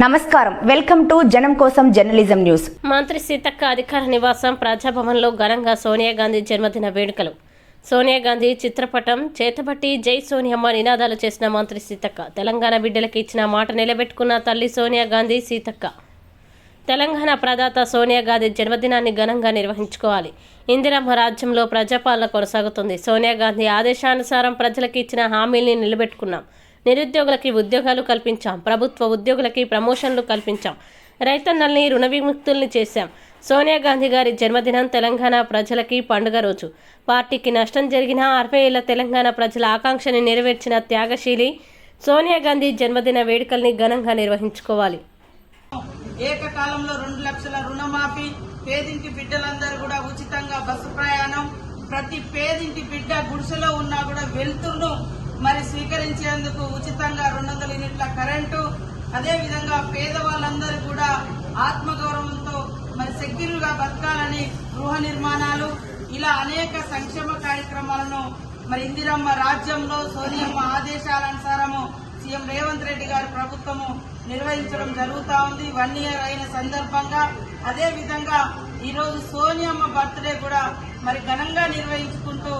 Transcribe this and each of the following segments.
నమస్కారం. Welcome to జనం కోసం జర్నలిజం న్యూస్. మంత్రి సీతక్క అధికార నివాసం ప్రజాభవన్లో ఘనంగా సోనియా గాంధీ జన్మదిన వేడుకలు. సోనియా గాంధీ చిత్రపటం చేతబట్టి జై సోనియమ్మ నినాదాలు చేసిన మంత్రి సీతక్క తెలంగాణ బిడ్డలకు ఇచ్చిన మాట నిలబెట్టుకున్న తల్లి సోనియా గాంధీ సీతక్క. తెలంగాణ ప్రదాత సోనియా గాంధీ జన్మదినాన్ని ఘనంగా నిర్వహించుకోవాలి. ఇందిరమ్మ రాజ్యంలో ప్రజాపాలన కొనసాగుతుంది. సోనియా గాంధీ ఆదేశానుసారం ప్రజలకు ఇచ్చిన హామీల్ని నిలబెట్టుకున్నాం. నిరుద్యోగులకి ఉద్యోగాలు కల్పించాం. ప్రభుత్వ ఉద్యోగులకి ప్రమోషన్లు కల్పించాం. రైతన్నల్ని రుణ విముక్తుల్ని చేశాం. సోనియా గాంధీ గారి జన్మదినం తెలంగాణ ప్రజలకి పండుగ రోజు. పార్టీకి నష్టం జరిగిన అరవై ఏళ్ళ తెలంగాణ ప్రజల ఆకాంక్షని నెరవేర్చిన త్యాగశీలి సోనియా గాంధీ జన్మదిన వేడుకల్ని ఘనంగా నిర్వహించుకోవాలి. ఏకకాలంలో రెండు లక్షల రుణమాఫీ పేదింటి బిడ్డలందరూ కూడా ఉచితంగా బస్సు ప్రయాణం ప్రతి పేదింటి బిడ్డ గుడిసెలో ఉన్నా కూడా వెలుతురును ఇచ్చేందుకు ఉచితంగా రెండు వందల యూనిట్ల కరెంటు అదే విధంగా పేదవాళ్ళందరూ కూడా ఆత్మగౌరవంతో మరి సెక్యూర్గా బతకాలని గృహ నిర్మాణాలు ఇలా అనేక సంక్షేమ కార్యక్రమాలను మరి ఇందిరమ్మ రాజ్యంలో సోనియమ్మ ఆదేశాలనుసారము సీఎం రేవంత్ రెడ్డి గారి ప్రభుత్వము నిర్వహించడం జరుగుతా ఉంది. వన్ ఇయర్ అయిన సందర్భంగా అదే విధంగా ఈరోజు సోనియమ్మ బర్త్డే కూడా మరి ఘనంగా నిర్వహించుకుంటూ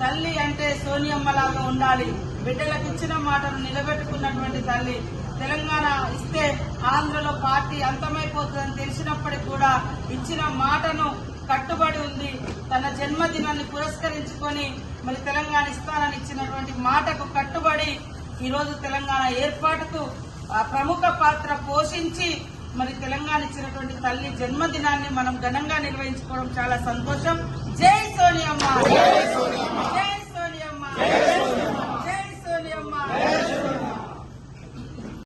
తల్లి అంటే సోనియమ్మలాగా ఉండాలి. బిడ్డలకు ఇచ్చిన మాటను నిలబెట్టుకున్నటువంటి తల్లి తెలంగాణ ఇస్తే ఆంధ్రలో పార్టీ అంతమైపోతుందని తెలిసినప్పటికీ కూడా ఇచ్చిన మాటను కట్టుబడి ఉంది. తన జన్మదినాన్ని పురస్కరించుకొని మరి తెలంగాణ ఇస్తానని ఇచ్చినటువంటి మాటకు కట్టుబడి ఈరోజు తెలంగాణ ఏర్పాటుకు ఆ ప్రముఖ పాత్ర పోషించి మరి తెలంగాణ ఇచ్చినటువంటి తల్లి జన్మదినాన్ని మనం ఘనంగా నిర్వహించుకోవడం చాలా సంతోషం. జై సోనియా